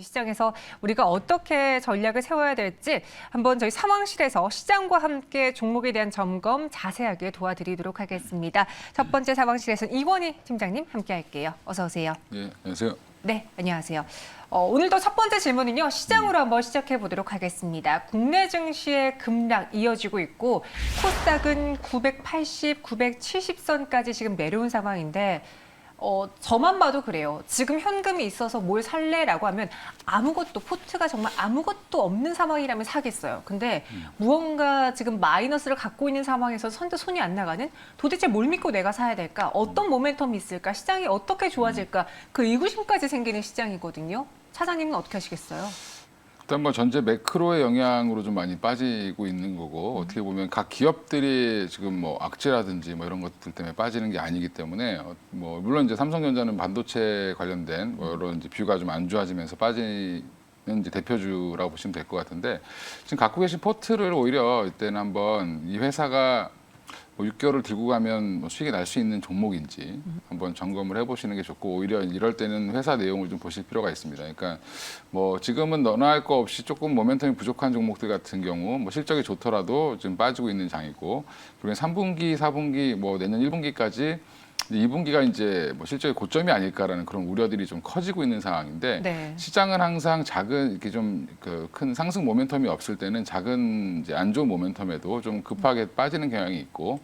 이 시장에서 우리가 어떻게 전략을 세워야 될지 한번 저희 상황실에서 시장과 함께 종목에 대한 점검 자세하게 도와드리도록 하겠습니다. 첫 번째 상황실에서는 이원희 팀장님 함께 할게요. 어서 오세요. 예, 안녕하세요. 네, 안녕하세요. 어, 오늘도 첫 번째 질문은요, 시장으로 한번 시작해 보도록 하겠습니다. 국내 증시의 급락 이어지고 있고, 코스닥은 980, 970선까지 지금 내려온 상황인데, 어, 저만 봐도 그래요. 지금 현금이 있어서 뭘 살래라고 하면 아무것도, 포트가 정말 아무것도 없는 상황이라면 사겠어요. 근데 무언가 지금 마이너스를 갖고 있는 상황에서 선뜻 손이 안 나가는 도대체 뭘 믿고 내가 사야 될까? 어떤 모멘텀이 있을까? 시장이 어떻게 좋아질까? 그 의구심까지 생기는 시장이거든요. 차장님은 어떻게 하시겠어요? 일단 뭐 전체 매크로의 영향으로 좀 많이 빠지고 있는 거고 어떻게 보면 각 기업들이 지금 뭐 악재라든지 뭐 이런 것들 때문에 빠지는 게 아니기 때문에 어, 뭐 물론 이제 삼성전자는 반도체 관련된 뭐 여러 이제 뷰가 좀 안 좋아지면서 빠지는 이제 대표주라고 보시면 될 것 같은데 지금 갖고 계신 포트를 오히려 이때는 한번 이 회사가 뭐 6개월을 들고 가면 뭐 수익이 날 수 있는 종목인지 한번 점검을 해보시는 게 좋고 오히려 이럴 때는 회사 내용을 좀 보실 필요가 있습니다. 그러니까 뭐 지금은 너나 할 거 없이 조금 모멘텀이 부족한 종목들 같은 경우 뭐 실적이 좋더라도 지금 빠지고 있는 장이고 그리고 3분기, 4분기, 뭐 내년 1분기까지 2분기가 이제 뭐 실적의 고점이 아닐까라는 그런 우려들이 좀 커지고 있는 상황인데 네. 시장은 항상 작은 이렇게 좀 그 큰 상승 모멘텀이 없을 때는 작은 이제 안 좋은 모멘텀에도 좀 급하게 빠지는 경향이 있고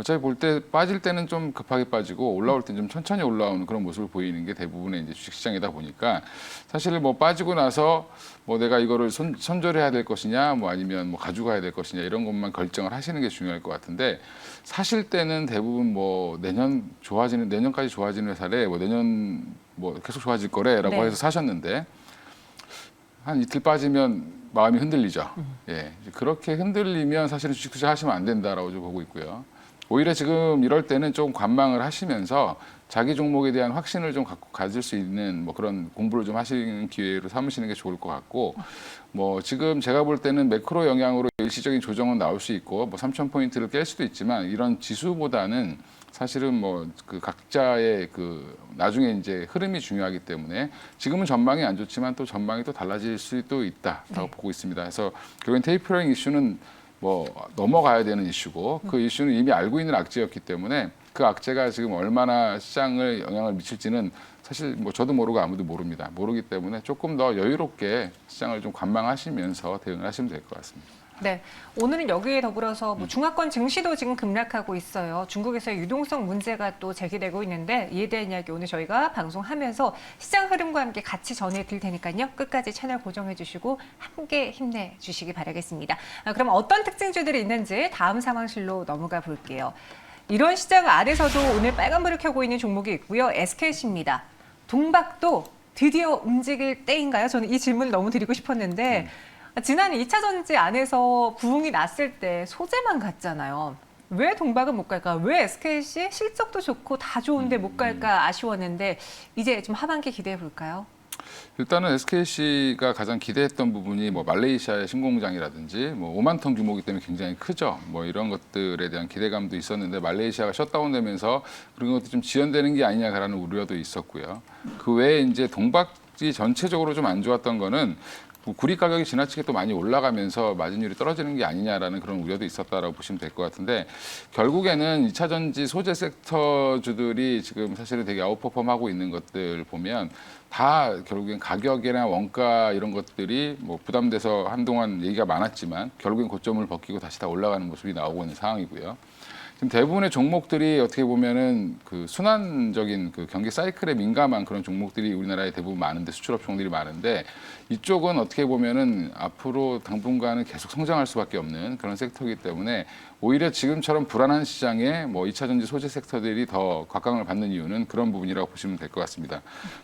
어차피 볼 때 빠질 때는 좀 급하게 빠지고 올라올 때좀 천천히 올라오는 그런 모습을 보이는 게 대부분의 이제 주식시장이다 보니까 사실 뭐 빠지고 나서 뭐 내가 이거를 손, 손절해야 될 것이냐 뭐 아니면 뭐 가져가야 될 것이냐 이런 것만 결정을 하시는 게 중요할 것 같은데 사실 때는 대부분 뭐 내년 좋아지는 내년까지 좋아지는 회사래 뭐 내년 뭐 계속 좋아질 거래라고 네. 해서 사셨는데 한 이틀 빠지면 마음이 흔들리죠. 예. 그렇게 흔들리면 사실은 주식 투자 하시면 안 된다라고 좀 보고 있고요. 오히려 지금 이럴 때는 좀 관망을 하시면서 자기 종목에 대한 확신을 좀 갖고 가질 수 있는 뭐 그런 공부를 좀 하시는 기회로 삼으시는 게 좋을 것 같고 뭐 지금 제가 볼 때는 매크로 영향으로 일시적인 조정은 나올 수 있고 뭐 3천 포인트를 깰 수도 있지만 이런 지수보다는 사실은 뭐 그 각자의 그 나중에 이제 흐름이 중요하기 때문에 지금은 전망이 안 좋지만 또 전망이 또 달라질 수도 있다라고 네. 보고 있습니다. 그래서 결국엔 테이퍼링 이슈는 뭐 넘어가야 되는 이슈고 그 이슈는 이미 알고 있는 악재였기 때문에 그 악재가 지금 얼마나 시장을 영향을 미칠지는 사실 뭐 저도 모르고 아무도 모릅니다. 모르기 때문에 조금 더 여유롭게 시장을 좀 관망하시면서 대응을 하시면 될 것 같습니다. 네. 오늘은 여기에 더불어서 음. 뭐 중화권 증시도 지금 급락하고 있어요. 중국에서의 유동성 문제가 또 제기되고 있는데 이에 대한 이야기 오늘 저희가 방송하면서 시장 흐름과 함께 같이 전해드릴 테니까요. 끝까지 채널 고정해 주시고 함께 힘내 주시기 바라겠습니다. 아, 그럼 어떤 특징주들이 있는지 다음 상황실로 넘어가 볼게요. 이런 시장 아래서도 오늘 빨간불을 켜고 있는 종목이 있고요. SKC입니다. 동박도 드디어 움직일 때인가요? 저는 이 질문을 너무 드리고 싶었는데 지난 2차 전지 안에서 부흥이 났을 때 소재만 갔잖아요. 왜 동박은 못 갈까? 왜 SKC 실적도 좋고 다 좋은데 못 갈까 아쉬웠는데 이제 좀 하반기 기대해 볼까요? 일단은 SKC가 가장 기대했던 부분이 뭐 말레이시아의 신공장이라든지 뭐 5만 톤 규모이기 때문에 굉장히 크죠. 뭐 이런 것들에 대한 기대감도 있었는데 말레이시아가 셧다운되면서 그런 것도 좀 지연되는 게 아니냐라는 우려도 있었고요. 그 외에 이제 동박지 전체적으로 좀 안 좋았던 거는 뭐 구리 가격이 지나치게 또 많이 올라가면서 마진율이 떨어지는 게 아니냐라는 그런 우려도 있었다라고 보시면 될 것 같은데 결국에는 2차 전지 소재 섹터주들이 지금 사실은 되게 아웃퍼폼하고 있는 것들 보면 다 결국엔 가격이나 원가 이런 것들이 뭐 부담돼서 한동안 얘기가 많았지만 결국엔 고점을 벗기고 다시 다 올라가는 모습이 나오고 있는 상황이고요. 지금 대부분의 종목들이 어떻게 보면은 그 순환적인 그 경기 사이클에 민감한 그런 종목들이 우리나라에 대부분 많은데 수출 업종들이 많은데 이쪽은 어떻게 보면은 앞으로 당분간은 계속 성장할 수밖에 없는 그런 섹터이기 때문에 오히려 지금처럼 불안한 시장에 뭐 2차 전지 소재 섹터들이 더 곽강을 받는 이유는 그런 부분이라고 보시면 될 것 같습니다.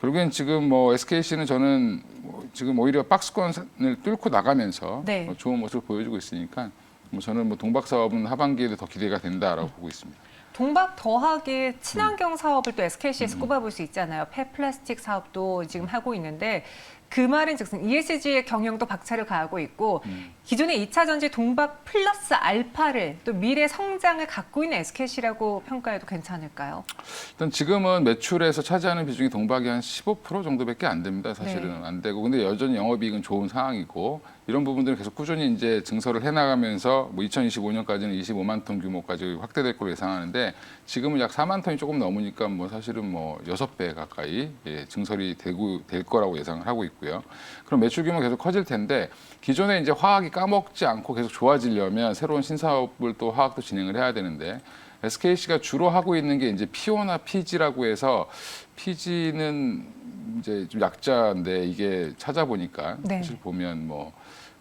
결국엔 지금 뭐 SKC는 저는 뭐 지금 오히려 박스권을 뚫고 나가면서 네. 뭐 좋은 모습을 보여주고 있으니까 뭐 저는 뭐 동박 사업은 하반기에도 더 기대가 된다라고 보고 있습니다. 동박 더하기 친환경 사업을 또 SKC에서 음. 꼽아볼 수 있잖아요. 폐플라스틱 사업도 지금 하고 있는데 그 말은 즉슨 ESG의 경영도 박차를 가하고 있고 음. 기존의 2차 전지 동박 플러스 알파를 또 미래 성장을 갖고 있는 SKC라고 평가해도 괜찮을까요? 일단 지금은 매출에서 차지하는 비중이 동박이 한 15% 정도밖에 안 됩니다. 사실은 네. 안 되고 근데 여전히 영업이익은 좋은 상황이고 이런 부분들을 계속 꾸준히 이제 증설을 해나가면서 뭐 2025년까지는 25만 톤 규모까지 확대될 걸로 예상하는데 지금은 약 4만 톤이 조금 넘으니까 뭐 사실은 뭐 6배 가까이 예, 증설이 되고 될 거라고 예상을 하고 있고요. 그럼 매출 규모 계속 커질 텐데 기존에 이제 화학이 까먹지 않고 계속 좋아지려면 새로운 신사업을 또 화학도 진행을 해야 되는데 SKC가 주로 하고 있는 게 이제 피오나 피지라고 해서 피지는 이제 좀 약자인데 이게 찾아보니까 네. 사실 보면 뭐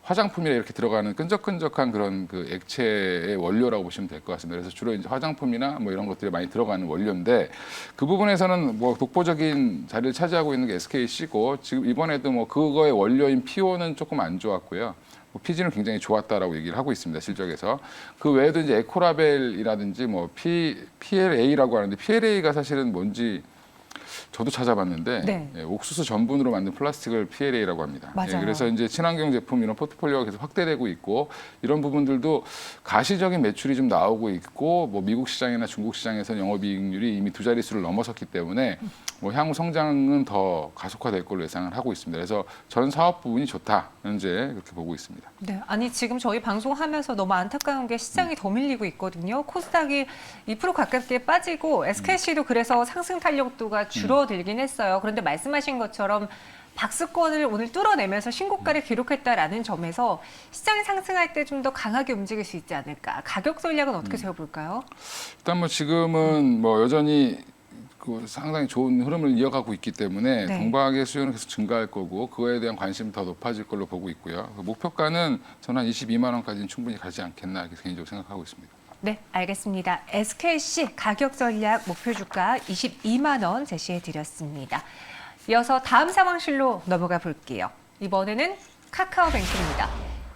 화장품이나 이렇게 들어가는 끈적끈적한 그런 그 액체의 원료라고 보시면 될 것 같습니다. 그래서 주로 이제 화장품이나 뭐 이런 것들이 많이 들어가는 원료인데 그 부분에서는 뭐 독보적인 자리를 차지하고 있는 게 SKC고 지금 이번에도 뭐 그거의 원료인 피오는 조금 안 좋았고요. 뭐 피지는 굉장히 좋았다라고 얘기를 하고 있습니다 실적에서 그 외에도 이제 에코라벨이라든지 뭐 P, PLA라고 하는데 PLA가 사실은 뭔지 저도 찾아봤는데 네. 예, 옥수수 전분으로 만든 플라스틱을 PLA라고 합니다. 예, 맞아요. 그래서 이제 친환경 제품 이런 포트폴리오가 계속 확대되고 있고 이런 부분들도 가시적인 매출이 좀 나오고 있고 뭐 미국 시장이나 중국 시장에서 영업이익률이 이미 두 자릿수를 넘어섰기 때문에 뭐 향후 성장은 더 가속화될 걸로 예상을 하고 있습니다. 그래서 전 사업 부분이 좋다 현재 그렇게 보고 있습니다. 네, 아니 지금 저희 방송하면서 너무 안타까운 게 시장이 더 밀리고 있거든요. 코스닥이 2% 가깝게 빠지고 SKC도 그래서 상승 탄력도가 줄어 들긴 했어요. 그런데 말씀하신 것처럼 박스권을 오늘 뚫어내면서 신고가를 기록했다라는 점에서 시장이 상승할 때 좀 더 강하게 움직일 수 있지 않을까. 가격 전략은 어떻게 세워볼까요? 일단 뭐 지금은 뭐 여전히 그 상당히 좋은 흐름을 이어가고 있기 때문에 네. 동박의 수요는 계속 증가할 거고 그거에 대한 관심이 더 높아질 걸로 보고 있고요. 그 목표가는 저는 한 22만 원까지는 충분히 가지 않겠나 이렇게 개인적으로 생각하고 있습니다. 네, 알겠습니다. SKC 가격 전략 목표 주가 22만 원 제시해 드렸습니다. 이어서 다음 상황실로 넘어가 볼게요. 이번에는 카카오뱅크입니다.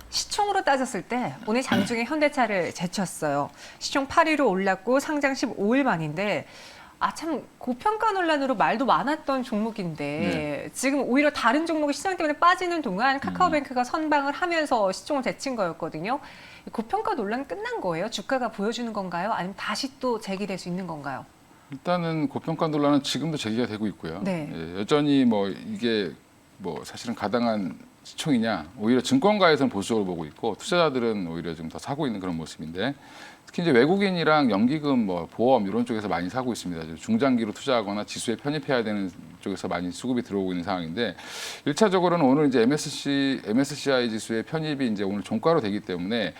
시총으로 따졌을 때 오늘 장중에 현대차를 제쳤어요. 시총 8위로 올랐고 상장 15일 만인데 아 참 고평가 논란으로 말도 많았던 종목인데 지금 오히려 다른 종목이 시장 때문에 빠지는 동안 카카오뱅크가 선방을 하면서 시총을 제친 거였거든요. 이 고평가 논란 끝난 거예요? 주가가 보여주는 건가요? 아니면 다시 또 제기될 수 있는 건가요? 일단은 고평가 논란은 지금도 제기가 되고 있고요. 네. 예, 여전히 뭐 이게 뭐 사실은 가당한 시총이냐 오히려 증권가에서는 보수적으로 보고 있고 투자자들은 오히려 좀더 사고 있는 그런 모습인데 특히 이제 외국인이랑 연기금 뭐 보험 이런 쪽에서 많이 사고 있습니다. 중장기로 투자하거나 지수에 편입해야 되는 쪽에서 많이 수급이 들어오고 있는 상황인데 일차적으로는 오늘 이제 MSC MSCI 지수의 편입이 이제 오늘 종가로 되기 때문에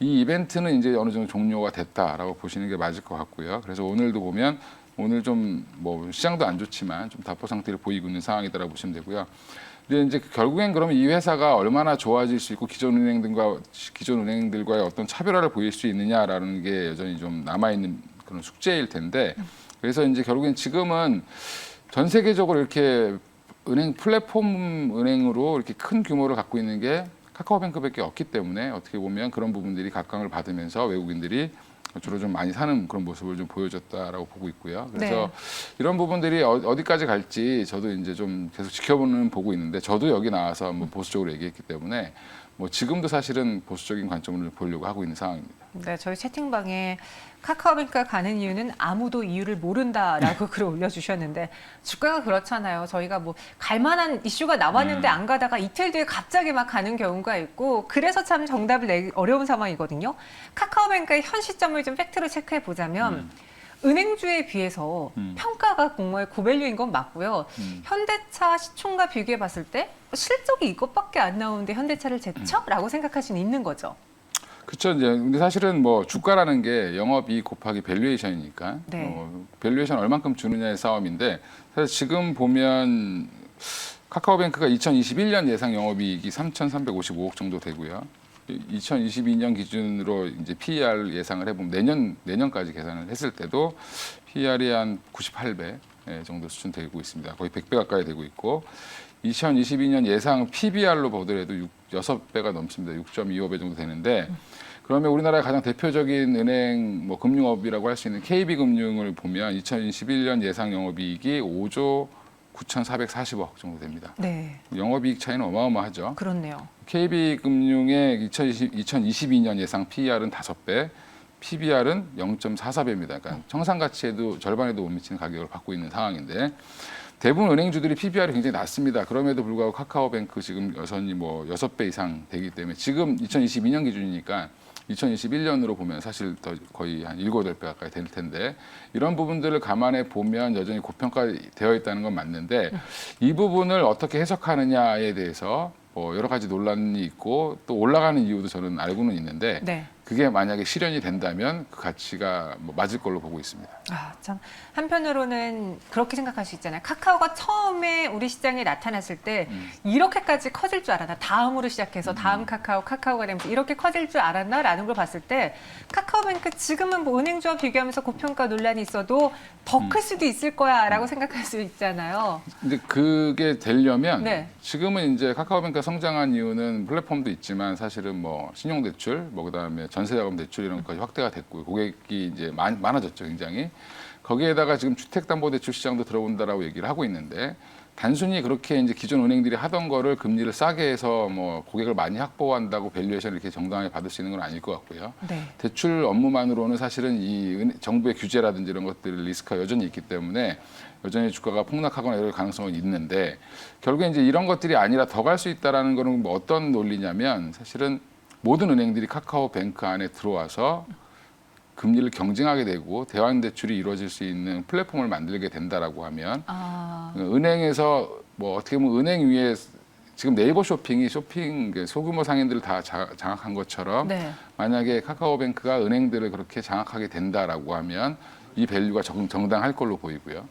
이 이벤트는 이제 어느 정도 종료가 됐다라고 보시는 게 맞을 것 같고요. 그래서 오늘도 보면 오늘 좀 뭐 시장도 안 좋지만 좀 답보 상태를 보이고 있는 상황이다라고 보시면 되고요. 근데 이제 결국엔 그러면 이 회사가 얼마나 좋아질 수 있고 기존 은행들과 기존 은행들과의 어떤 차별화를 보일 수 있느냐라는 게 여전히 좀 남아 있는 그런 숙제일 텐데 그래서 이제 결국엔 지금은 전 세계적으로 이렇게 은행 플랫폼 은행으로 이렇게 큰 규모를 갖고 있는 게 카카오뱅크밖에 없기 때문에 어떻게 보면 그런 부분들이 각광을 받으면서 외국인들이 주로 좀 많이 사는 그런 모습을 좀 보여줬다라고 보고 있고요. 그래서 네. 이런 부분들이 어- 어디까지 갈지 저도 이제 좀 계속 지켜보는 보고 있는데 저도 여기 나와서 한번 보수적으로 얘기했기 때문에 뭐 지금도 사실은 보수적인 관점을 보려고 하고 있는 상황입니다. 네, 저희 채팅방에 카카오뱅크가 가는 이유는 아무도 이유를 모른다라고 글을 올려주셨는데 주가가 그렇잖아요. 저희가 뭐 갈만한 이슈가 나왔는데 안 가다가 이틀 뒤에 갑자기 막 가는 경우가 있고 그래서 참 정답을 내기 어려운 상황이거든요. 카카오뱅크의 현 시점을 좀 팩트로 체크해 보자면 은행주에 비해서 음. 평가가 정말 고밸류인 건 맞고요. 음. 현대차 시총과 비교해 봤을 때 실적이 이것밖에 안 나오는데 현대차를 제쳐? 라고 생각할 수는 있는 거죠. 그렇죠. 이제 근데 사실은 뭐 주가라는 게 영업이익 곱하기 밸류에이션이니까 네. 어, 밸류에이션 얼만큼 주느냐의 싸움인데 사실 지금 보면 카카오뱅크가 2021년 예상 영업이익이 3,355억 정도 되고요. 2022년 기준으로 이제 PER 예상을 해보면 내년 내년까지 계산을 했을 때도 PER이 한 98배 정도 수준 되고 있습니다. 거의 100배 가까이 되고 있고 2022년 예상 PBR로 보더라도 6, 6배가 넘습니다. 6.25배 정도 되는데 그러면 우리나라의 가장 대표적인 은행 뭐 금융업이라고 할 수 있는 KB금융을 보면 2021년 예상 영업이익이 5조 9,440억 정도 됩니다. 네, 영업이익 차이는 어마어마하죠. 그렇네요. KB금융의 2020, 2022년 예상 PER은 5배, PBR은 0.44배입니다. 그러니까 청산 가치에도 절반에도 못 미치는 가격을 받고 있는 상황인데 대부분 은행주들이 PBR이 굉장히 낮습니다. 그럼에도 불구하고 카카오뱅크 지금 여전히 뭐 6배 이상 되기 때문에 지금 2022년 기준이니까 2021년으로 보면 사실 더 거의 한 7, 8배 가까이 될 텐데 이런 부분들을 감안해 보면 여전히 고평가되어 있다는 건 맞는데 이 부분을 어떻게 해석하느냐에 대해서 뭐 여러 가지 논란이 있고 또 올라가는 이유도 저는 알고는 있는데 네. 그게 만약에 실현이 된다면 그 가치가 뭐 맞을 걸로 보고 있습니다. 아, 참 한편으로는 그렇게 생각할 수 있잖아요. 카카오가 처음에 우리 시장에 나타났을 때 음. 이렇게까지 커질 줄 알았나? 다음으로 시작해서 다음 카카오, 카카오가 되면서 이렇게 커질 줄 알았나 라는 걸 봤을 때 카카오뱅크 지금은 뭐 은행주와 비교하면서 고평가 논란이 있어도 더 음. 클 수도 있을 거야 라고 생각할 수 있잖아요. 근데 그게 되려면 네. 지금은 이제 카카오뱅크가 성장한 이유는 플랫폼도 있지만 사실은 뭐 신용대출, 뭐 그다음에 전세자금 대출 이런 것까지 확대가 됐고요. 고객이 이제 많, 많아졌죠, 굉장히. 거기에다가 지금 주택담보대출 시장도 들어온다라고 얘기를 하고 있는데 단순히 그렇게 이제 기존 은행들이 하던 거를 금리를 싸게 해서 뭐 고객을 많이 확보한다고 밸류에이션을 이렇게 정당하게 받을 수 있는 건 아닐 것 같고요. 네. 대출 업무만으로는 사실은 이 은- 정부의 규제라든지 이런 것들 리스크가 여전히 있기 때문에 여전히 주가가 폭락하거나 이럴 가능성은 있는데 결국에 이제 이런 것들이 아니라 더 갈 수 있다라는 거는 뭐 어떤 논리냐면 사실은 모든 은행들이 카카오뱅크 안에 들어와서 금리를 경쟁하게 되고 대환 대출이 이루어질 수 있는 플랫폼을 만들게 된다라고 하면 아, 은행에서 뭐 어떻게 보면 은행 위에 지금 네이버 쇼핑이 쇼핑 그 소규모 상인들을 다 자- 장악한 것처럼 네. 만약에 카카오뱅크가 은행들을 그렇게 장악하게 된다라고 하면 이 밸류가 정, 정당할 걸로 보이고요.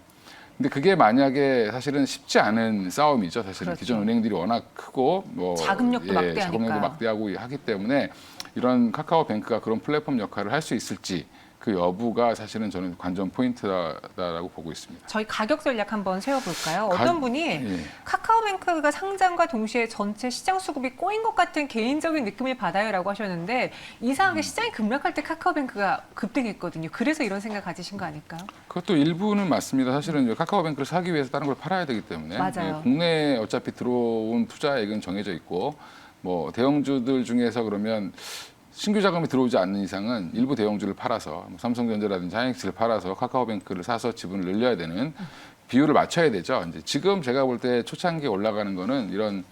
근데 그게 만약에 사실은 쉽지 않은 싸움이죠. 사실은 그렇죠. 기존 은행들이 워낙 크고 뭐 자금력도 막대하니까요. 자금력도 막대하고 하기 때문에 이런 카카오뱅크가 그런 플랫폼 역할을 할 수 있을지 그 여부가 사실은 저는 관전 포인트다라고 보고 있습니다. 저희 가격 전략 한번 세워볼까요? 가- 어떤 분이 예. 카카오뱅크가 상장과 동시에 전체 시장 수급이 꼬인 것 같은 개인적인 느낌을 받아요라고 하셨는데 이상하게 음. 시장이 급락할 때 카카오뱅크가 급등했거든요. 그래서 이런 생각 가지신 거 아닐까요? 그것도 일부는 맞습니다. 사실은 카카오뱅크를 사기 위해서 다른 걸 팔아야 되기 때문에 맞아요. 예, 국내에 어차피 들어온 투자액은 정해져 있고 뭐 대형주들 중에서 그러면 신규 자금이 들어오지 않는 이상은 일부 대형주를 팔아서 뭐 삼성전자라든지 하이닉스를 팔아서 카카오뱅크를 사서 지분을 늘려야 되는 비율을 맞춰야 되죠. 이제 지금 제가 볼 때 초창기에 올라가는 거는 이런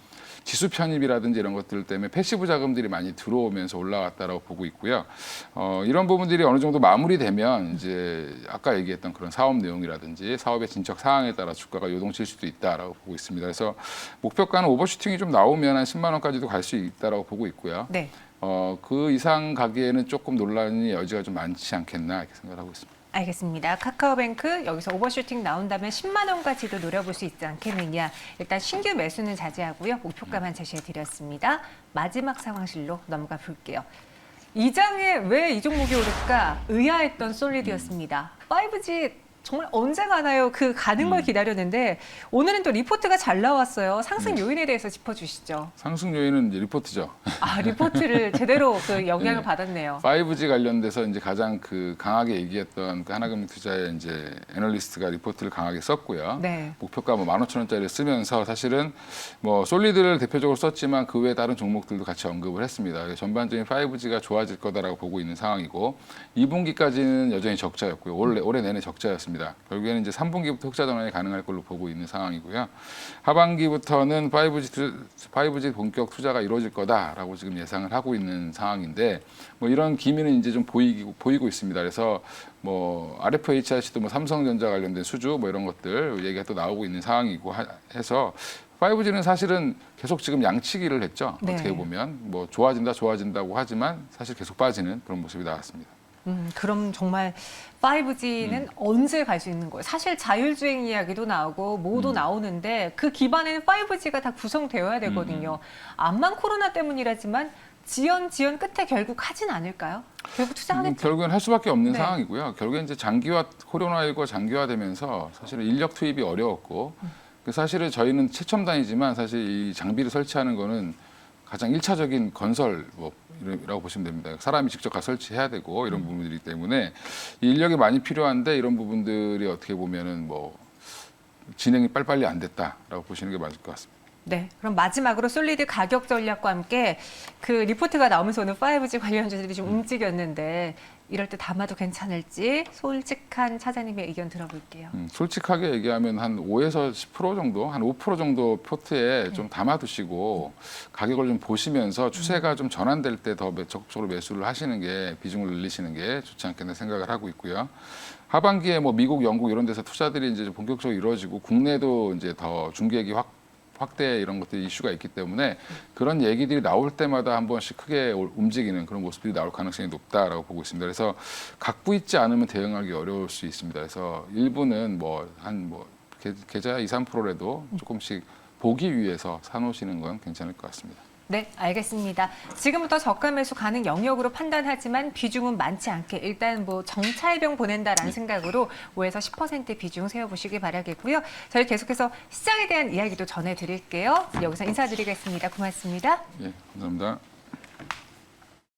지수 편입이라든지 이런 것들 때문에 패시브 자금들이 많이 들어오면서 올라왔다라고 보고 있고요. 어, 이런 부분들이 어느 정도 마무리되면 이제 아까 얘기했던 그런 사업 내용이라든지 사업의 진척 사항에 따라 주가가 요동칠 수도 있다라고 보고 있습니다. 그래서 목표가는 오버슈팅이 좀 나오면 한 10만 원까지도 갈 수 있다라고 보고 있고요. 네. 어, 그 이상 가기에는 조금 논란이 여지가 좀 많지 않겠나 이렇게 생각하고 있습니다. 알겠습니다. 카카오뱅크 여기서 오버슈팅 나온다면 10만 원까지도 노려볼 수 있지 않겠느냐. 일단 신규 매수는 자제하고요. 목표가만 제시해 드렸습니다. 마지막 상황실로 넘어가 볼게요. 이 장에 왜 이 종목이 오를까 의아했던 솔리드였습니다. 5G 정말 언제 가나요? 그 가는 걸 기다렸는데 오늘은 또 리포트가 잘 나왔어요. 상승 요인에 대해서 짚어주시죠. 상승 요인은 이제 리포트죠. 아 리포트를 제대로 그 영향을 네. 받았네요. 5G 관련돼서 이제 가장 그 강하게 얘기했던 그 하나금융 투자의 이제 애널리스트가 리포트를 강하게 썼고요. 네. 목표가 뭐 15,000원짜리를 쓰면서 사실은 뭐 솔리드를 대표적으로 썼지만 그 외에 다른 종목들도 같이 언급을 했습니다. 전반적인 5G가 좋아질 거다라고 보고 있는 상황이고 2분기까지는 여전히 적자였고요. 올해 올해 내내 적자였습니다. 결국에는 이제 3분기부터 흑자 전환이 가능할 걸로 보고 있는 상황이고요. 하반기부터는 5G 투, 5G 본격 투자가 이루어질 거다라고 지금 예상을 하고 있는 상황인데 뭐 이런 기미는 이제 좀 보이고 보이고 있습니다. 그래서 뭐 RFHRC도 뭐 삼성전자 관련된 수주 뭐 이런 것들 얘기가 또 나오고 있는 상황이고 하- 해서 5G는 사실은 계속 지금 양치기를 했죠. 네. 어떻게 보면 뭐 좋아진다 좋아진다고 하지만 사실 계속 빠지는 그런 모습이 나왔습니다. 음, 그럼 정말 5G는 음. 언제 갈 수 있는 거예요? 사실 자율주행 이야기도 나오고 뭐도 음. 나오는데 그 기반에는 5G가 다 구성되어야 되거든요. 음. 암만 코로나 때문이라지만 지연 지연 끝에 결국 하진 않을까요? 결국 음, 투자하겠죠. 결국엔 할 수밖에 없는 네. 상황이고요. 결국엔 이제 장기화 코로나19가 장기화되면서 사실은 인력 투입이 어려웠고 그 사실은 저희는 최첨단이지만 사실 이 장비를 설치하는 거는 가장 일차적인 건설 뭐 이라고 보시면 됩니다. 사람이 직접 가 설치해야 되고 이런 부분들이기 때문에 이 인력이 많이 필요한데 이런 부분들이 어떻게 보면은 뭐 진행이 빨리빨리 안 됐다라고 보시는 게 맞을 것 같습니다. 네. 그럼 마지막으로 솔리드 가격 전략과 함께 그 리포트가 나오면서 오늘 5G 관련 주들이 좀 움직였는데 이럴 때 담아도 괜찮을지 솔직한 차장님의 의견 들어볼게요. 음, 솔직하게 얘기하면 한 5에서 10% 정도, 한 5% 정도 포트에 좀 담아두시고 가격을 좀 보시면서 추세가 좀 전환될 때 더 적극적으로 매수를 하시는 게 비중을 늘리시는 게 좋지 않겠나 생각을 하고 있고요. 하반기에 뭐 미국, 영국 이런 데서 투자들이 이제 좀 본격적으로 이루어지고 국내도 이제 더 중계기 확 확대 이런 것들이 이슈가 있기 때문에 그런 얘기들이 나올 때마다 한 번씩 크게 올- 움직이는 그런 모습들이 나올 가능성이 높다라고 보고 있습니다. 그래서 갖고 있지 않으면 대응하기 어려울 수 있습니다. 그래서 일부는 뭐한뭐 계좌 2, 3%라도 조금씩 보기 위해서 사놓으시는 건 괜찮을 것 같습니다. 네, 알겠습니다. 지금부터 저가 매수 가능 영역으로 판단하지만 비중은 많지 않게 일단 뭐 정찰병 보낸다라는 생각으로 5에서 10% 비중 세워보시기 바라겠고요. 저희 계속해서 시장에 대한 이야기도 전해드릴게요. 여기서 인사드리겠습니다. 고맙습니다. 예, 감사합니다.